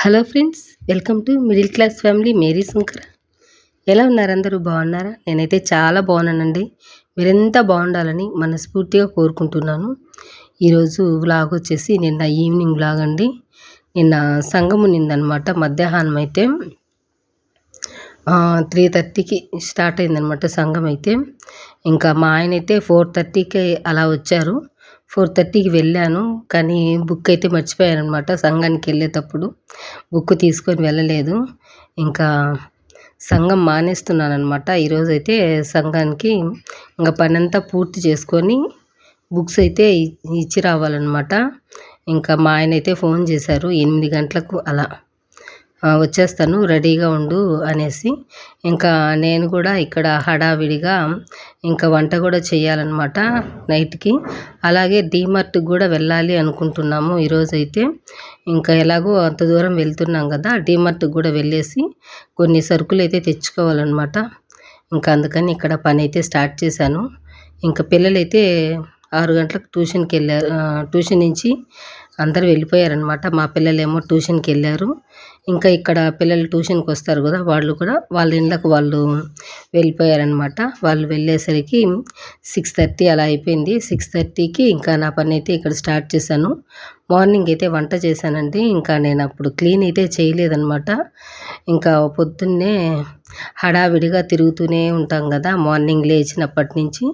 Hello friends welcome to middle class family. Mary Shankar. ఎలా ఉన్నారు అందరూ? బాగున్నారా? నేనైతే చాలా బాగున్నానండి. మీరెంత బాగుండాలని మనస్ఫూర్తిగా కోరుకుంటున్నాను. ఈరోజు వ్లాగ్ వచ్చేసి నిన్న ఈవినింగ్ వ్లాగ్ అండి. నిన్న సంఘం ఉన్నిందనమాట. మధ్యాహ్నం అయితే త్రీ థర్టీకి స్టార్ట్ అయిందనమాట సంఘం అయితే. ఇంకా మా ఆయన అయితే ఫోర్ థర్టీకి అలా వచ్చారు. ఫోర్ థర్టీకి వెళ్ళాను కానీ బుక్ అయితే మర్చిపోయాను అనమాట సంఘానికి వెళ్ళేటప్పుడు బుక్ తీసుకొని వెళ్ళలేదు. ఇంకా సంఘం మానేస్తున్నాను అనమాట ఈరోజు అయితే సంఘానికి ఇంకా పని అంతా పూర్తి చేసుకొని బుక్స్ అయితే ఇచ్చి రావాలన్నమాట. ఇంకా మా ఆయన అయితే ఫోన్ చేశారు ఎనిమిది గంటలకు అలా. వచ్చేస్తాను రెడీగా ఉండు అనేసి. ఇంకా నేను కూడా ఇక్కడ హడావిడిగా ఇంకా వంట కూడా చేయాలన్నమాట నైట్కి. అలాగే డీమార్ట్కి కూడా వెళ్ళాలి అనుకుంటున్నాము ఈరోజైతే ఇంకా ఎలాగో అంత దూరం వెళ్తున్నాం కదా డీమార్ట్కి కూడా వెళ్ళేసి కొన్ని సరుకులు అయితే తెచ్చుకోవాలన్నమాట. ఇంకా అందుకని ఇక్కడ పని అయితే స్టార్ట్ చేశాను. ఇంకా పిల్లలైతే ఆరు గంటలకు ట్యూషన్కి వెళ్ళారు ట్యూషన్ నుంచి అందరూ వెళ్ళిపోయారనమాట మా పిల్లలేమో ట్యూషన్కి వెళ్ళారు ఇంకా ఇక్కడ పిల్లలు ట్యూషన్కి వస్తారు కదా వాళ్ళు కూడా వాళ్ళ ఇళ్ళకు వాళ్ళు వెళ్ళిపోయారనమాట వాళ్ళు వెళ్ళేసరికి సిక్స్ థర్టీ అలా అయిపోయింది. సిక్స్ థర్టీకి ఇంకా నా పని అయితే ఇక్కడ స్టార్ట్ చేశాను. మార్నింగ్ అయితే వంట చేశానండి. ఇంకా నేను అప్పుడు క్లీన్ అయితే చేయలేదనమాట ఇంకా పొద్దున్నే హడావిడిగా తిరుగుతూనే ఉంటాం కదా మార్నింగ్ లేచినప్పటి నుంచి.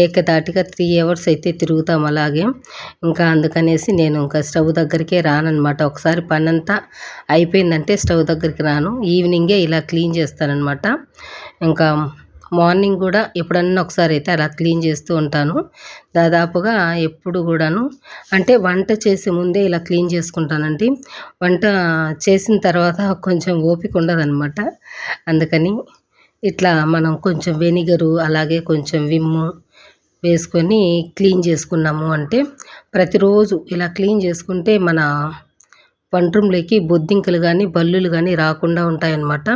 ఏకదాటిగా త్రీ అవర్స్ అయితే తిరుగుతాం అలాగే. ఇంకా అందుకనేసి నేను ఇంకా స్టవ్ దగ్గరికే రాననమాట ఒకసారి పని అంతా అయిపోయిందంటే స్టవ్ దగ్గరికి రాను. ఈవినింగే ఇలా క్లీన్ చేస్తానన్నమాట. ఇంకా మార్నింగ్ కూడా ఎప్పుడన్నా ఒకసారి అయితే అలా క్లీన్ చేస్తూ ఉంటాను. దాదాపుగా ఎప్పుడు కూడాను. అంటే వంట చేసే ముందే ఇలా క్లీన్ చేసుకుంటానండి. వంట చేసిన తర్వాత కొంచెం ఓపిక ఉండదనమాట అందుకని ఇట్లా మనం కొంచెం వెనిగరు అలాగే కొంచెం విమ్ము వేసుకొని క్లీన్ చేసుకున్నాము అంటే ప్రతిరోజు ఇలా క్లీన్ చేసుకుంటే మన వంటరూమ్లోకి బొద్దింకలు కానీ బల్లులు కానీ రాకుండా ఉంటాయన్నమాట.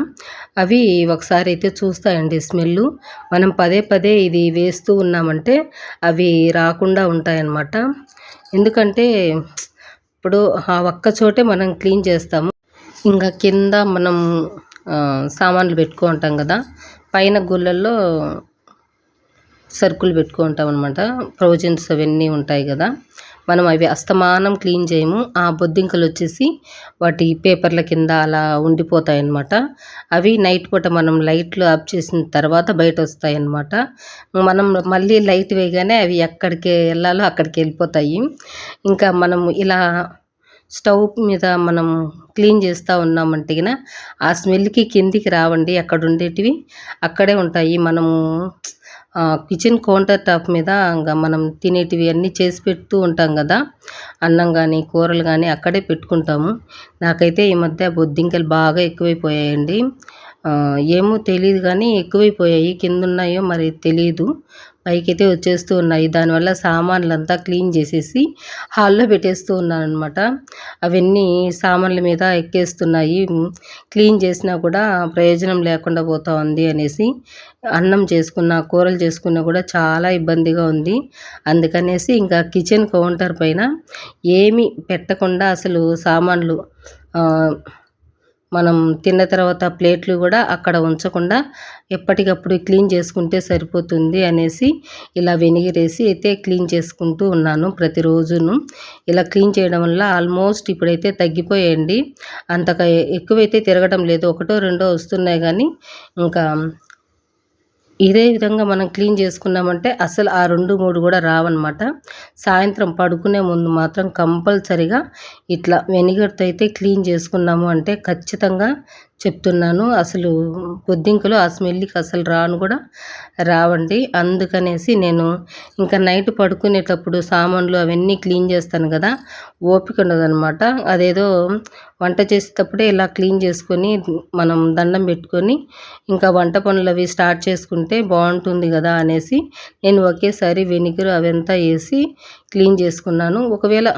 అవి ఒకసారి అయితే చూస్తాయండి స్మెల్ మనం పదే పదే ఇది వేస్తూ ఉన్నామంటే అవి రాకుండా ఉంటాయన్నమాట. ఎందుకంటే ఇప్పుడు ఆ ఒక్క చోటే మనం క్లీన్ చేస్తాము. ఇంకా కింద మనం సామాన్లు పెట్టుకుంటాం కదా. పైన గుళ్ళల్లో సరుకులు పెట్టుకుంటాం అనమాట ప్రొవిజన్స్ అవన్నీ ఉంటాయి కదా. మనం అవి అస్తమానం క్లీన్ చేయము. ఆ బొద్దింకలు వచ్చేసి వాటి పేపర్ల కింద అలా ఉండిపోతాయి అన్నమాట అవి నైట్ పూట మనం లైట్లు ఆఫ్ చేసిన తర్వాత బయట వస్తాయి అన్నమాట మనం మళ్ళీ లైట్ వేయగానే అవి ఎక్కడికి వెళ్ళాలో అక్కడికి వెళ్ళిపోతాయి. ఇంకా మనం ఇలా స్టవ్ మీద మనం క్లీన్ చేస్తూ ఉన్నామంటే ఆ స్మెల్కి కిందికి రావండి. అక్కడ ఉండేటివి అక్కడే ఉంటాయి. మనము కిచెన్ కౌంటర్ టాప్ మీద ఇంకా మనం తినేటివి అన్నీ చేసి పెడుతూ ఉంటాం కదా. అన్నం కానీ కూరలు కానీ అక్కడే పెట్టుకుంటాము. నాకైతే ఈ మధ్య బొద్దింకలు బాగా ఎక్కువైపోయాయండి. ఏమో తెలియదు కానీ ఎక్కువైపోయాయి. కింద ఉన్నాయో మరి తెలియదు పైకైతే వచ్చేస్తూ ఉన్నాయి. దానివల్ల సామాన్లంతా క్లీన్ చేసేసి హాల్లో పెట్టేస్తూ ఉన్నాను అనమాట అవన్నీ సామాన్ల మీద ఎక్కేస్తున్నాయి. క్లీన్ చేసినా కూడా ప్రయోజనం లేకుండా పోతా ఉంది అనేసి అన్నం చేసుకున్న కూరలు చేసుకున్నా కూడా చాలా ఇబ్బందిగా ఉంది. అందుకనేసి ఇంకా కిచెన్ కౌంటర్ పైన ఏమి పెట్టకుండా అసలు సామాన్లు మనం తిన్న తర్వాత ప్లేట్లు కూడా అక్కడ ఉంచకుండా ఎప్పటికప్పుడు క్లీన్ చేసుకుంటే సరిపోతుంది అనేసి ఇలా వెనిగరేసి అయితే క్లీన్ చేసుకుంటూ ఉన్నాను ప్రతిరోజును. ఇలా క్లీన్ చేయడం వల్ల ఆల్మోస్ట్ ఇప్పుడైతే తగ్గిపోయాయండి. అంతగా ఎక్కువైతే తిరగడం లేదు. ఒకటో రెండో వస్తున్నాయి కానీ ఇంకా ఇదే విధంగా మనం క్లీన్ చేసుకున్నామంటే అసలు ఆ రెండు మూడు కూడా రావన్నమాట. సాయంత్రం పడుకునే ముందు మాత్రం కంపల్సరిగా ఇట్లా వెనిగర్తో అయితే క్లీన్ చేసుకున్నాము అంటే ఖచ్చితంగా చెప్తున్నాను. అసలు బొద్దింకలు ఆ స్మెల్కి అసలు రాను కూడా రావండి. అందుకనేసి నేను ఇంకా నైట్ పడుకునేటప్పుడు సామాన్లు అవన్నీ క్లీన్ చేస్తాను కదా ఓపిక ఉండదనమాట అదేదో వంట చేసేటప్పుడే ఇలా క్లీన్ చేసుకొని మనం దండం పెట్టుకొని ఇంకా వంట పనులు అవి స్టార్ట్ చేసుకుంటే బాగుంటుంది కదా అనేసి నేను ఒకేసారి వెనిగర్ అవంతా వేసి క్లీన్ చేసుకున్నాను. ఒకవేళ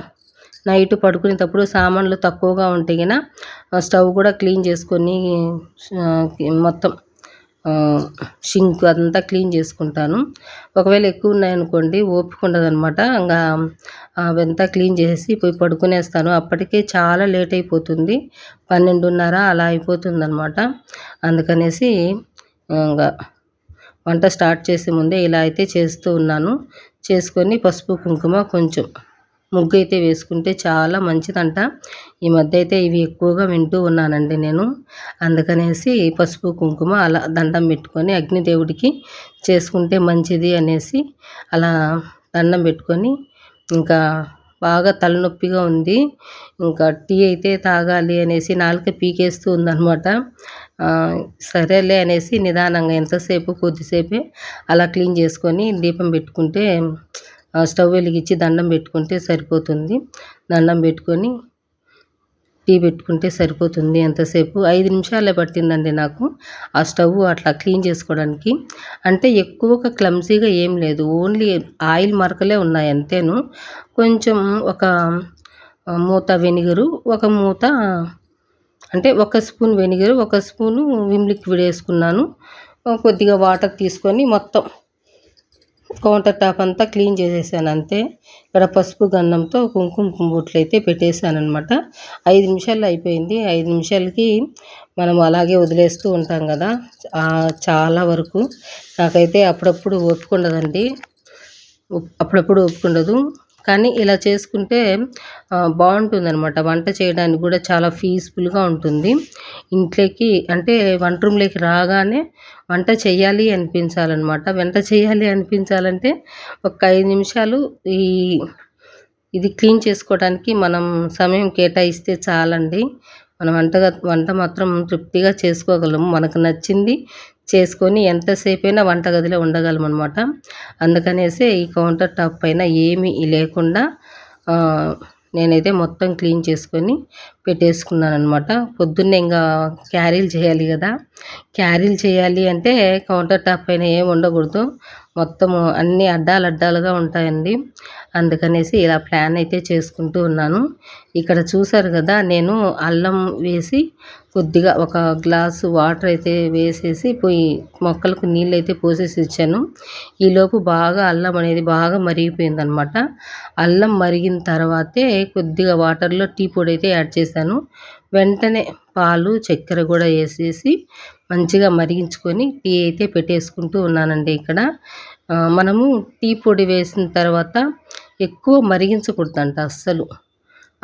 నైట్ పడుకునేటప్పుడు సామాన్లు తక్కువగా ఉంటే కనుక స్టవ్ కూడా క్లీన్ చేసుకొని మొత్తం షింక్ అదంతా క్లీన్ చేసుకుంటాను. ఒకవేళ ఎక్కువ ఉన్నాయనుకోండి ఓపిక ఉండదనమాట ఇంకా అవంతా క్లీన్ చేసి పోయి పడుకునేస్తాను. అప్పటికే చాలా లేట్ అయిపోతుంది. పన్నెండున్నర అలా అయిపోతుంది అనమాట అందుకనేసి ఇంకా వంట స్టార్ట్ చేసే ముందే ఇలా అయితే చేస్తూ ఉన్నాను. చేసుకొని పసుపు కుంకుమ కొంచెం ముగ్గు అయితే వేసుకుంటే చాలా మంచిదంట. ఈ మధ్య అయితే ఇవి ఎక్కువగా వింటూ ఉన్నానండి నేను. అందుకనేసి పసుపు కుంకుమ అలా దండం పెట్టుకొని అగ్నిదేవుడికి చేసుకుంటే మంచిది అనేసి అలా దండం పెట్టుకొని ఇంకా బాగా తలనొప్పిగా ఉంది. ఇంకా టీ అయితే తాగాలి అనేసి నాలుక పీకేస్తూ ఉందన్నమాట. సరేలే అనేసి నిదానంగా ఎంతసేపు కొద్దిసేపే అలా క్లీన్ చేసుకొని దీపం పెట్టుకుంటే స్టవ్ వెలిగించి దండం పెట్టుకుంటే సరిపోతుంది. దండం పెట్టుకొని టీ పెట్టుకుంటే సరిపోతుంది ఎంతసేపు ఐదు నిమిషాలే పడుతుందండి నాకు ఆ స్టవ్ అట్లా క్లీన్ చేసుకోవడానికి. అంటే ఎక్కువగా క్లమ్సీగా ఏం లేదు. ఓన్లీ ఆయిల్ మరకలే ఉన్నాయి అంతేను. కొంచెం ఒక మూత వెనిగరు ఒక మూత అంటే ఒక స్పూన్ వెనిగర్ ఒక స్పూను విమ్ లిక్విడ్ వేసుకున్నాను. కొద్దిగా వాటర్ తీసుకొని మొత్తం కౌంటర్ టాప్ అంతా క్లీన్ చేసేసాను అంతే. ఇక్కడ పసుపు గన్నంతో కుంకుమ బొట్లు అయితే పెట్టేశాను అనమాట ఐదు నిమిషాలు అయిపోయింది. ఐదు నిమిషాలకి మనం అలాగే వదిలేస్తూ ఉంటాం కదా. చాలా వరకు నాకైతే అప్పుడప్పుడు ఒప్పుకుండదండి. అప్పుడప్పుడు ఒప్పుకుండదు. కానీ ఇలా చేసుకుంటే బాగుంటుంది అనమాట వంట చేయడానికి కూడా చాలా పీస్ఫుల్గా ఉంటుంది. ఇంట్లోకి అంటే వంట రూమ్లోకి రాగానే వంట చేయాలి అనిపించాలన్నమాట. వంట చేయాలి అనిపించాలంటే ఒక ఐదు నిమిషాలు ఈ ఇది క్లీన్ చేసుకోవడానికి మనం సమయం కేటాయిస్తే చాలండి. మనం వంటగా వంట మాత్రం తృప్తిగా చేసుకోగలము. మనకు నచ్చింది చేసుకొని ఎంతసేపైనా వంటగదిలో ఉండగలం అనమాట అందుకనేసి ఈ కౌంటర్ టాప్ పైన ఏమీ లేకుండా నేనైతే మొత్తం క్లీన్ చేసుకొని పెట్టేసుకున్నాను అనమాట పొద్దున్నే ఇంకా క్యారీలు చేయాలి కదా. క్యారీలు చేయాలి అంటే కౌంటర్ టాప్ పైన ఏమి ఉండకూడదు. మొత్తము అన్ని అడ్డాలు అడ్డాలుగా ఉంటాయండి. అందుకనేసి ఇలా ప్లాన్ అయితే చేసుకుంటూ ఉన్నాను. ఇక్కడ చూసారు కదా నేను అల్లం వేసి కొద్దిగా ఒక గ్లాసు వాటర్ అయితే వేసేసి పోయి మొక్కలకు నీళ్ళు అయితే పోసేసి ఇచ్చాను. ఈలోపు బాగా అల్లం అనేది బాగా మరిగిపోయింది అనమాట అల్లం మరిగిన తర్వాతే కొద్దిగా వాటర్లో టీ పొడి అయితే యాడ్ చేశాను. వెంటనే పాలు చక్కెర కూడా వేసేసి మంచిగా మరిగించుకొని టీ అయితే పెట్టేసుకుంటూ ఉన్నానండి ఇక్కడ. మనము టీ పొడి వేసిన తర్వాత ఎక్కువ మరిగించకూడదంట అస్సలు.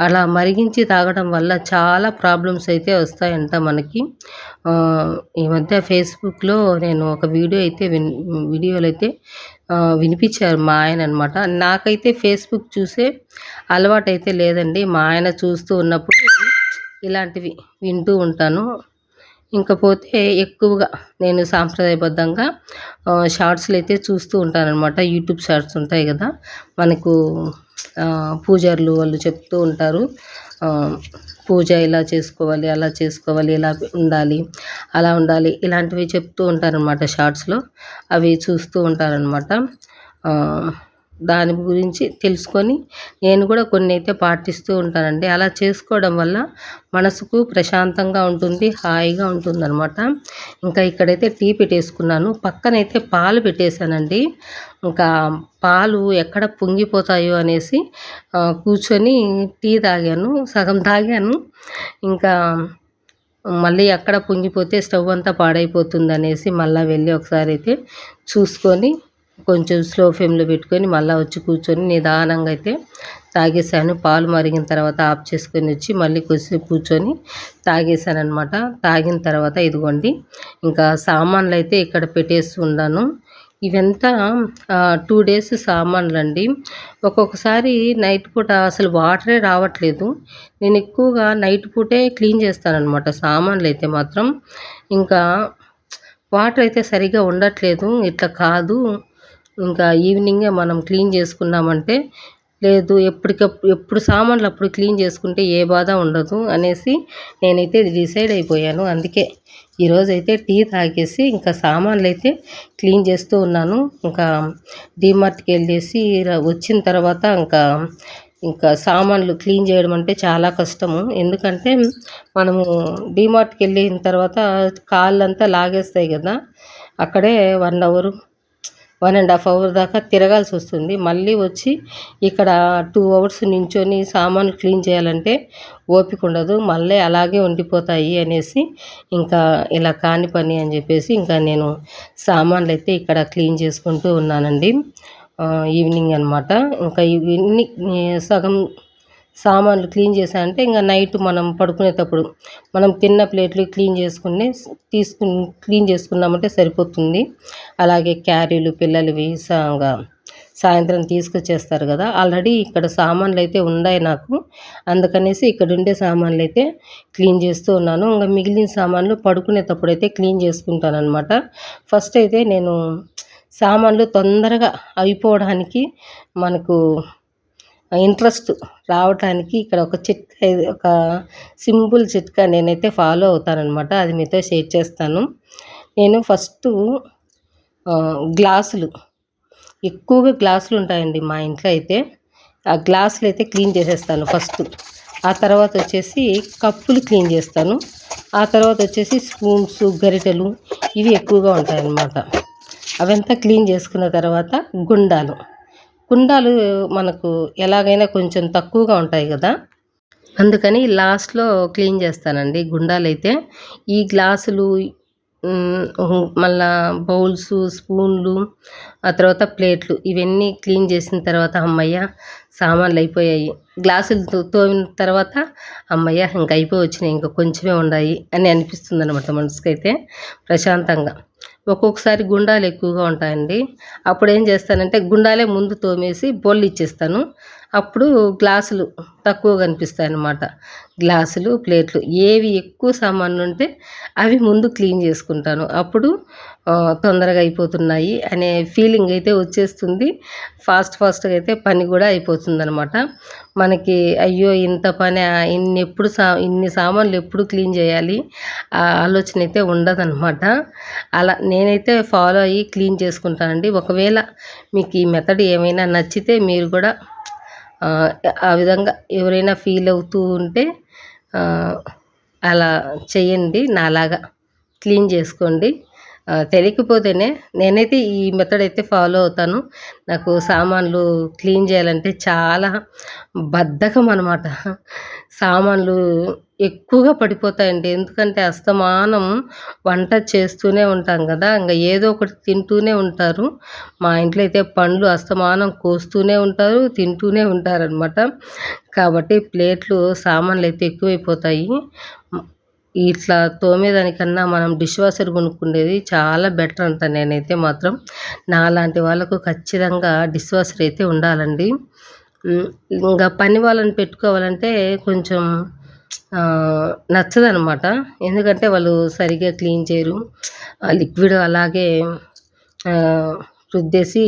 అలా మరిగించి తాగడం వల్ల చాలా ప్రాబ్లమ్స్ అయితే వస్తాయంట మనకి. ఈ మధ్య ఫేస్బుక్లో నేను ఒక వీడియో అయితే విన్ వీడియోలు అయితే వినిపించారు మా ఆయన అనమాట నాకైతే ఫేస్బుక్ చూసే అలవాటు అయితే లేదండి. మా ఆయన చూస్తూ ఉన్నప్పుడు ఇలాంటివి వింటూ ఉంటాను. ఇంకపోతే ఎక్కువగా నేను సాంప్రదాయబద్ధంగా షార్ట్స్లు అయితే చూస్తూ ఉంటానన్నమాట. యూట్యూబ్ షార్ట్స్ ఉంటాయి కదా. మనకు పూజారులు వాళ్ళు చెప్తూ ఉంటారు. పూజ ఇలా చేసుకోవాలి అలా చేసుకోవాలి ఇలా ఉండాలి అలా ఉండాలి ఇలాంటివి చెప్తూ ఉంటారనమాట షార్ట్స్లో. అవి చూస్తూ ఉంటారనమాట దాని గురించి తెలుసుకొని నేను కూడా కొన్ని అయితే పాటిస్తూ ఉంటానండి. అలా చేసుకోవడం వల్ల మనసుకు ప్రశాంతంగా ఉంటుంది హాయిగా ఉంటుందన్నమాట. ఇంకా ఇక్కడైతే టీ పెట్టేసుకున్నాను. పక్కనైతే పాలు పెట్టేశానండి. ఇంకా పాలు ఎక్కడ పొంగిపోతాయో అనేసి కూర్చొని టీ తాగాను సగం తాగాను. ఇంకా మళ్ళీ ఎక్కడ పొంగిపోతే స్టవ్ అంతా పాడైపోతుంది అనేసి మళ్ళీ వెళ్ళి ఒకసారి అయితే చూసుకొని కొంచెం స్లో ఫ్లేమ్లో పెట్టుకొని మళ్ళీ వచ్చి కూర్చొని నిదానంగా అయితే తాగేసాను పాలు మరిగిన తర్వాత ఆఫ్ చేసుకొని వచ్చి మళ్ళీ కొద్దిసేపు కూర్చొని తాగేసాను అనమాట తాగిన తర్వాత ఇదిగోండి ఇంకా సామాన్లు అయితే ఇక్కడ పెట్టేసి ఉన్నాను. ఇవంతా టూ డేస్ సామాన్లు అండి. ఒక్కొక్కసారి నైట్ పూట అసలు వాటరే రావట్లేదు. నేను ఎక్కువగా నైట్ పూటే క్లీన్ చేస్తానన్నమాట సామాన్లు అయితే మాత్రం. ఇంకా వాటర్ అయితే సరిగా ఉండట్లేదు. ఇట్లా కాదు. ఇంకా ఈవినింగే మనం క్లీన్ చేసుకున్నామంటే లేదు ఎప్పటికప్పుడు ఎప్పుడు సామాన్లు అప్పుడు క్లీన్ చేసుకుంటే ఏ బాధ ఉండదు అనేసి నేనైతే డిసైడ్ అయిపోయాను. అందుకే ఈరోజైతే టీ తాగేసి ఇంకా సామాన్లు అయితే క్లీన్ చేస్తూ ఉన్నాను. ఇంకా డీమార్ట్కి వెళ్ళేసి వచ్చిన తర్వాత ఇంకా ఇంకా సామాన్లు క్లీన్ చేయడం అంటే చాలా కష్టము. ఎందుకంటే మనము డీమార్ట్కి వెళ్ళిన తర్వాత కాళ్ళంతా లాగేస్తాయి కదా అక్కడే one hour one and half hour దాకా తిరగాల్సి వస్తుంది. మళ్ళీ వచ్చి ఇక్కడ టూ అవర్స్ నించొని సామాన్లు క్లీన్ చేయాలంటే ఓపిక ఉండదు. మళ్ళీ అలాగే ఉండిపోతాయి అనేసి ఇంకా ఇలా కాని పని అని చెప్పేసి ఇంకా నేను సామాన్లు అయితే ఇక్కడ క్లీన్ చేసుకుంటూ ఉన్నానండి. ఈవినింగ్ అనమాట ఇంకా ఇవన్నీ సగం సామాన్లు క్లీన్ చేశానంటే ఇంకా నైట్ మనం పడుకునేటప్పుడు మనం తిన్న ప్లేట్లు క్లీన్ చేసుకుని తీసుకుని క్లీన్ చేసుకున్నామంటే సరిపోతుంది. అలాగే క్యారీలు పిల్లలవి ఇంకా సాయంత్రం తీసుకొచ్చేస్తారు కదా. ఆల్రెడీ ఇక్కడ సామాన్లు అయితే ఉన్నాయి నాకు. అందుకనేసి ఇక్కడ ఉండే సామాన్లు అయితే క్లీన్ చేస్తూ ఉన్నాను. ఇంకా మిగిలిన సామాన్లు పడుకునేటప్పుడు అయితే క్లీన్ చేసుకుంటాను అనమాట ఫస్ట్ అయితే నేను సామాన్లు తొందరగా అయిపోవడానికి మనకు ఇంట్రెస్ట్ రావటానికి ఇక్కడ ఒక చిట్కా ఒక సింపుల్ చిట్కా నేనైతే ఫాలో అవుతానమాట అది మీతో షేర్ చేస్తాను. నేను ఫస్ట్ గ్లాసులు. ఎక్కువగా గ్లాసులు ఉంటాయండి మా ఇంట్లో అయితే. ఆ గ్లాసులు అయితే క్లీన్ చేసేస్తాను ఫస్ట్. ఆ తర్వాత వచ్చేసి కప్పులు క్లీన్ చేస్తాను. ఆ తర్వాత వచ్చేసి స్పూన్స్ గరిటెలు ఇవి ఎక్కువగా ఉంటాయన్నమాట. అవంతా క్లీన్ చేసుకున్న తర్వాత గుండాలు. కుండాలు మనకు ఎలాగైనా కొంచెం తక్కువగా ఉంటాయి కదా. అందుకని లాస్ట్లో క్లీన్ చేస్తానండి గుండాలైతే. ఈ గ్లాసులు మళ్ళా బౌల్స్ స్పూన్లు ఆ తర్వాత ప్లేట్లు ఇవన్నీ క్లీన్ చేసిన తర్వాత అమ్మయ్య సామాన్లు అయిపోయాయి. గ్లాసులు తోమిన తర్వాత అమ్మయ్య ఇంక అయిపోయి వచ్చినాయి ఇంకా కొంచెమే ఉన్నాయి అని అనిపిస్తుంది అనమాట మనసుకైతే ప్రశాంతంగా. ఒక్కొక్కసారి గుండాలు ఎక్కువగా ఉంటాయండి. అప్పుడు ఏం చేస్తానంటే గుండాలే ముందు తోమేసి బొల్లు ఇచ్చేస్తాను. అప్పుడు గ్లాసులు తక్కువ కనిపిస్తాయి అన్నమాట గ్లాసులు ప్లేట్లు ఏవి ఎక్కువ సామాన్లు ఉంటే అవి ముందు క్లీన్ చేసుకుంటాను. అప్పుడు తొందరగా అయిపోతున్నాయి అనే ఫీలింగ్ అయితే వచ్చేస్తుంది. ఫాస్ట్ ఫాస్ట్గా అయితే పని కూడా అయిపోతుందనమాట మనకి అయ్యో ఇంత పని ఇన్ని ఎప్పుడు సా ఇన్ని సామాన్లు ఎప్పుడు క్లీన్ చేయాలి? ఆ ఆలోచన అయితే ఉండదన్నమాట. అలా నేనైతే ఫాలో అయ్యి క్లీన్ చేసుకుంటానండి. ఒకవేళ మీకు ఈ మెథడ్ ఏమైనా నచ్చితే మీరు కూడా ఆ విధంగా ఎవరైనా ఫీల్ అవుతూ ఉంటే అలా చేయండి నాలాగా క్లీన్ చేసుకోండి. తెలియకపోతేనే నేనైతే ఈ మెథడ్ అయితే ఫాలో అవుతాను. నాకు సామాన్లు క్లీన్ చేయాలంటే చాలా బద్ధకం అనమాట సామాన్లు ఎక్కువగా పడిపోతాయండి. ఎందుకంటే అస్తమానం వంట చేస్తూనే ఉంటాం కదా. ఇంకా ఏదో ఒకటి తింటూనే ఉంటారు. మా ఇంట్లో అయితే పండ్లు అస్తమానం కోస్తూనే ఉంటారు తింటూనే ఉంటారనమాట కాబట్టి ప్లేట్లు సామాన్లు అయితే ఎక్కువైపోతాయి. ఇట్లా తోమేదానికన్నా మనం డిష్ వాషర్ కొనుక్కునేది చాలా బెటర్ అంట నేనైతే మాత్రం. నాలాంటి వాళ్ళకు ఖచ్చితంగా డిష్ వాషర్ అయితే ఉండాలండి. ఇంకా పని వాళ్ళని పెట్టుకోవాలంటే కొంచెం నచ్చదనమాట. ఎందుకంటే వాళ్ళు సరిగ్గా క్లీన్ చేయరు. లిక్విడ్ అలాగే రుద్దేసి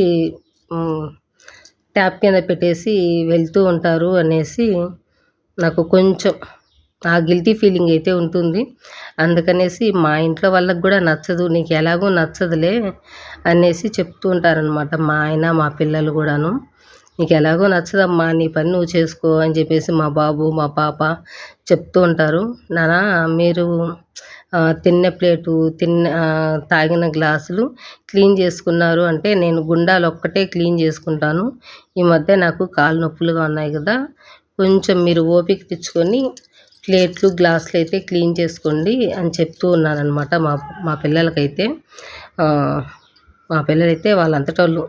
ట్యాప్ కింద పెట్టేసి వెళ్తూ ఉంటారు అనేసి నాకు కొంచెం ఆ గిల్టీ ఫీలింగ్ అయితే ఉంటుంది. అందుకనేసి మా ఇంట్లో వాళ్ళకి కూడా నచ్చదు నీకు ఎలాగో నచ్చదులే అనేసి చెప్తూ ఉంటారనమాట మా ఆయన మా పిల్లలు కూడాను. నీకు ఎలాగో నచ్చదమ్మా నీ పని నువ్వు చేసుకో అని చెప్పేసి మా బాబు మా పాప చెప్తూ ఉంటారు. నానా మీరు తిన్న ప్లేటు తిన్న తాగిన గ్లాసులు క్లీన్ చేసుకున్నారు అంటే నేను గుండాలు ఒక్కటే క్లీన్ చేసుకుంటాను. ఈ మధ్య నాకు కాలు నొప్పులుగా ఉన్నాయి కదా కొంచెం మీరు ఓపిక తెచ్చుకొని ప్లేట్లు గ్లాసులు అయితే క్లీన్ చేసుకోండి అని చెప్తూ ఉన్నానమాట మా మా పిల్లలకైతే. మా పిల్లలైతే వాళ్ళంతట వాళ్ళు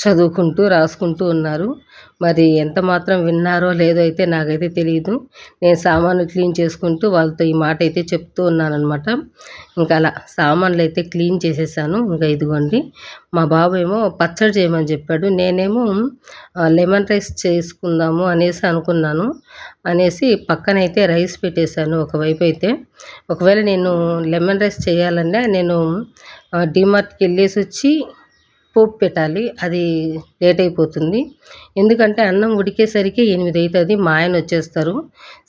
చదువుకుంటూ రాసుకుంటూ ఉన్నారు. మరి ఎంత మాత్రం విన్నారో లేదో అయితే నాకైతే తెలియదు నేను సామాన్లు క్లీన్ చేసుకుంటూ వాళ్ళతో ఈ మాట అయితే చెప్తూ ఉన్నానమాట ఇంకా అలా సామాన్లు అయితే క్లీన్ చేసేసాను. ఇంకా ఇదిగోండి మా బాబు ఏమో పచ్చడి చేయమని చెప్పాడు. నేనేమో లెమన్ రైస్ చేసుకుందాము అనేసి అనుకున్నాను. అనేసి పక్కనైతే రైస్ పెట్టేశాను ఒకవైపు అయితే. ఒకవేళ నేను లెమన్ రైస్ చేయాలంటే నేను డిమార్ట్కి వెళ్ళేసి వచ్చి పోపు పెట్టాలి. అది లేట్ అయిపోతుంది. ఎందుకంటే అన్నం ఉడికేసరికి ఎనిమిది అవుతుంది మా ఆయన వచ్చేస్తారు.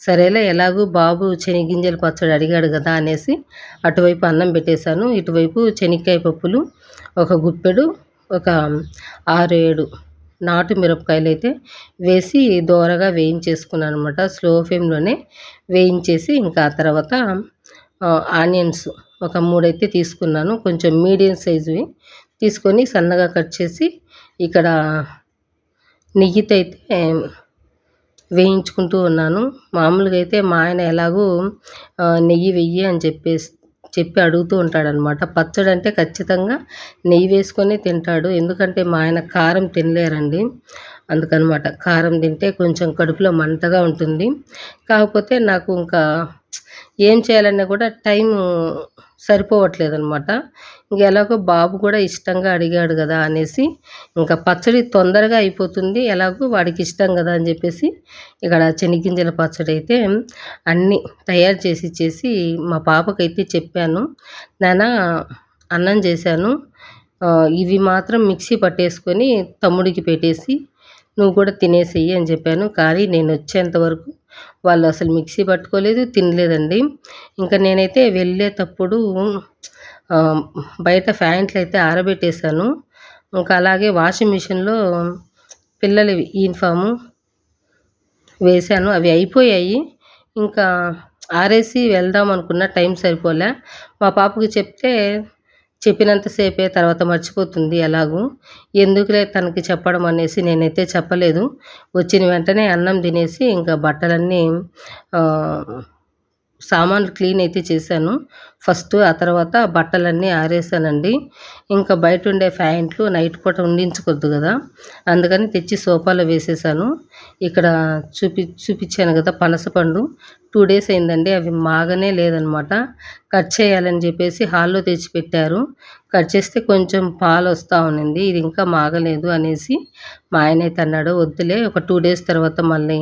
సరేలే ఎలాగూ బాబు శనగింజల పచ్చడి అడిగాడు కదా అనేసి అటువైపు అన్నం పెట్టేశాను. ఇటువైపు శనక్కాయ పప్పులు ఒక గుప్పెడు ఒక ఆరు ఏడు నాటు మిరపకాయలు అయితే వేసి దోరగా వేయించేసుకున్నాను అనమాట స్లో ఫ్లేమ్లోనే వేయించేసి ఇంకా ఆ తర్వాత ఆనియన్స్ ఒక మూడైతే తీసుకున్నాను. కొంచెం మీడియం సైజువి తీసుకొని సన్నగా కట్ చేసి ఇక్కడ నెయ్యితో అయితే వేయించుకుంటూ ఉన్నాను. మామూలుగా అయితే మా ఆయన ఎలాగూ నెయ్యి వెయ్యి అని చెప్పేసి చెప్పి అడుగుతూ ఉంటాడనమాట పచ్చడి అంటే ఖచ్చితంగా నెయ్యి వేసుకొని తింటాడు. ఎందుకంటే మా ఆయన కారం తినలేరండి. అందుకనమాట కారం తింటే కొంచెం కడుపులో మంటగా ఉంటుంది. కాకపోతే నాకు ఇంకా ఏం చేయాలన్నా కూడా టైము సరిపోవట్లేదు అనమాట ఇంకా ఎలాగో బాబు కూడా ఇష్టంగా అడిగాడు కదా అనేసి ఇంకా పచ్చడి తొందరగా అయిపోతుంది ఎలాగో వాడికి ఇష్టం కదా అని చెప్పేసి ఇక్కడ చెనిగ్గింజల పచ్చడి అయితే అన్నీ తయారు చేసి చేసి మా పాపకైతే చెప్పాను. నాన్న అన్నం చేశాను. ఇవి మాత్రం మిక్సీ పట్టేసుకొని తమ్ముడికి పెట్టేసి నువ్వు కూడా తినేసేయి అని చెప్పాను. కానీ నేను వచ్చేంత వరకు వాళ్ళు అసలు మిక్సీ పట్టుకోలేదు తినలేదండి. ఇంకా నేనైతే వెళ్ళేటప్పుడు బయట ఫ్యాంట్లు అయితే ఆరబెట్టేశాను. ఇంకా అలాగే వాషింగ్ మిషన్లో పిల్లల యూనిఫాము వేశాను. అవి అయిపోయాయి. ఇంకా ఆరేసి వెళ్దాం అనుకున్న టైం సరిపోలే. మా పాపకి చెప్తే చెప్పినంతసేపే తర్వాత మర్చిపోతుంది ఎలాగూ. ఎందుకులే తనకి చెప్పడం అనేసి నేనైతే చెప్పలేదు. వచ్చిన వెంటనే అన్నం తినేసి ఇంకా బట్టలన్నీ సామాన్లు క్లీన్ అయితే చేశాను. ఫస్ట్ ఆ తర్వాత బట్టలన్నీ ఆరేసానండి. ఇంకా బయట ఉండే ఫ్యాంట్లు నైట్ పూట ఉండించకూడదు కదా. అందుకని తెచ్చి సోఫాలో వేసేసాను. ఇక్కడ చూపి చూపించాను కదా పనసపండు టూ డేస్ అయిందండి అవి మాగనే లేదనమాట. కట్ చేయాలని చెప్పేసి హాల్లో తెచ్చి పెట్టారు. కట్ చేస్తే కొంచెం పాలు వస్తూ ఉన్నింది ఇది ఇంకా మాగలేదు అనేసి మా ఆయన అయితే అన్నాడు వద్దులే ఒక టూ డేస్ తర్వాత మళ్ళీ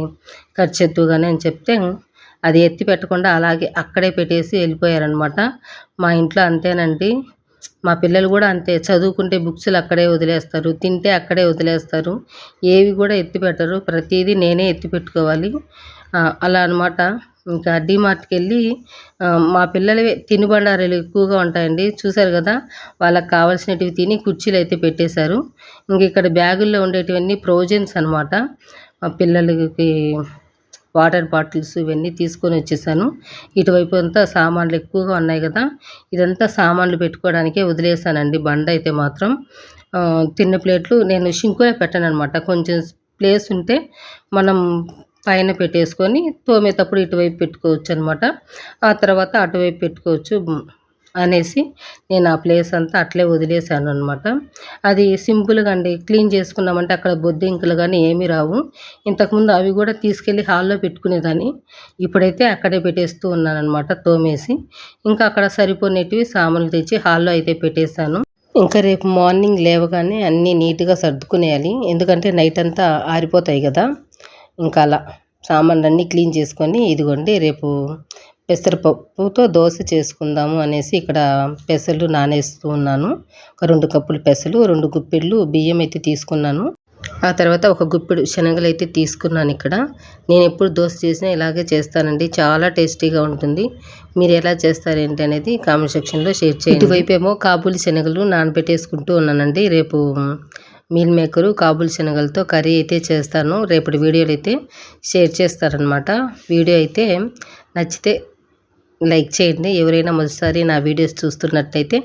కట్ చేద్దుగానే అని చెప్తే అది ఎత్తి పెట్టకుండా అలాగే అక్కడే పెట్టేసి వెళ్ళిపోయారనమాట మా ఇంట్లో అంతేనండి. మా పిల్లలు కూడా అంతే. చదువుకుంటే బుక్స్లు అక్కడే వదిలేస్తారు తింటే అక్కడే వదిలేస్తారు. ఏవి కూడా ఎత్తి పెట్టరు. ప్రతిదీ నేనే ఎత్తి పెట్టుకోవాలి. అలా అనమాట ఇంకా డీమార్ట్కి వెళ్ళి మా పిల్లలు తినుబండారాలు ఎక్కువగా ఉంటాయండి. చూశారు కదా? వాళ్ళకి కావాల్సినవి తిని కుర్చీలు అయితే పెట్టేశారు. ఇంక ఇక్కడ బ్యాగుల్లో ఉండేటివన్నీ ప్రొవిజన్స్ అనమాట మా పిల్లలకి వాటర్ బాటిల్స్ ఇవన్నీ తీసుకొని వచ్చేసాను. ఇటువైపు అంతా సామాన్లు ఎక్కువగా ఉన్నాయి కదా. ఇదంతా సామాన్లు పెట్టుకోవడానికే వదిలేసానండి బండ అయితే మాత్రం. తిన్న ప్లేట్లు నేను షింకులే పెట్టాను అనమాట కొంచెం ప్లేస్ ఉంటే మనం పైన పెట్టేసుకొని తోమేటప్పుడు ఇటువైపు పెట్టుకోవచ్చు అనమాట ఆ తర్వాత అటువైపు పెట్టుకోవచ్చు. అనేసి నేను ఆ ప్లేస్ అంతా అట్లే వదిలేసాను అనమాట అది సింపుల్గా అండి క్లీన్ చేసుకున్నామంటే అక్కడ బొద్దింకలు కానీ ఏమీ రావు. ఇంతకుముందు అవి కూడా తీసుకెళ్ళి హాల్లో పెట్టుకునేదాన్ని. ఇప్పుడైతే అక్కడే పెట్టేస్తూ ఉన్నాను అనమాట తోమేసి. ఇంకా అక్కడ సరిపోనేటివి సామాన్లు తెచ్చి హాల్లో అయితే పెట్టేశాను. ఇంకా రేపు మార్నింగ్ లేవగానే అన్నీ నీట్గా సర్దుకునేయాలి. ఎందుకంటే నైట్ అంతా ఆరిపోతాయి కదా. ఇంకా అలా సామాన్లన్నీ క్లీన్ చేసుకొని ఇదిగోండి రేపు పెసరపప్పుతో దోశ చేసుకుందాము అనేసి ఇక్కడ పెసలు నానేస్తూ ఉన్నాను. ఒక రెండు కప్పులు పెసలు రెండు గుప్పిళ్ళు బియ్యం అయితే తీసుకున్నాను. ఆ తర్వాత ఒక గుప్పిడు శనగలు అయితే తీసుకున్నాను ఇక్కడ. నేను ఎప్పుడు దోశ చేసినా ఇలాగే చేస్తానండి. చాలా టేస్టీగా ఉంటుంది. మీరు ఎలా చేస్తారు ఏంటి అనేది కామెంట్ సెక్షన్లో షేర్ చేయండి. ఇటువైపు ఏమో కాబూలి శనగలు నానబెట్టేసుకుంటూ ఉన్నానండి. రేపు మీల్ మేకరు కాబుల్ శనగలతో కర్రీ అయితే చేస్తాను. రేపటి వీడియోలు అయితే షేర్ చేస్తారనమాట వీడియో అయితే నచ్చితే లైక్ చేయండి. ఎవరైనా మొదటిసారి నా వీడియోస్ చూస్తున్నట్టయితే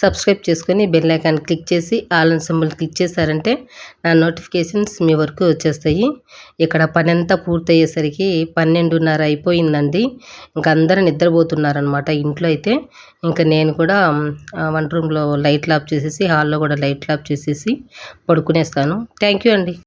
సబ్స్క్రైబ్ చేసుకొని బెల్ ఐకాన్ క్లిక్ చేసి ఆల్ సింబల్ క్లిక్ చేశారంటే నా నోటిఫికేషన్స్ మీ వరకు వచ్చేస్తాయి. ఇక్కడ పని అంతా పూర్తయ్యేసరికి పన్నెండున్నర అయిపోయిందండి. ఇంకా అందరూ నిద్రపోతున్నారనమాట ఇంట్లో అయితే. ఇంకా నేను కూడా వంట రూమ్లో లైట్లు ఆఫ్ చేసేసి హాల్లో కూడా లైట్లు ఆఫ్ చేసేసి పడుకునేస్తాను. థ్యాంక్ యూ అండి.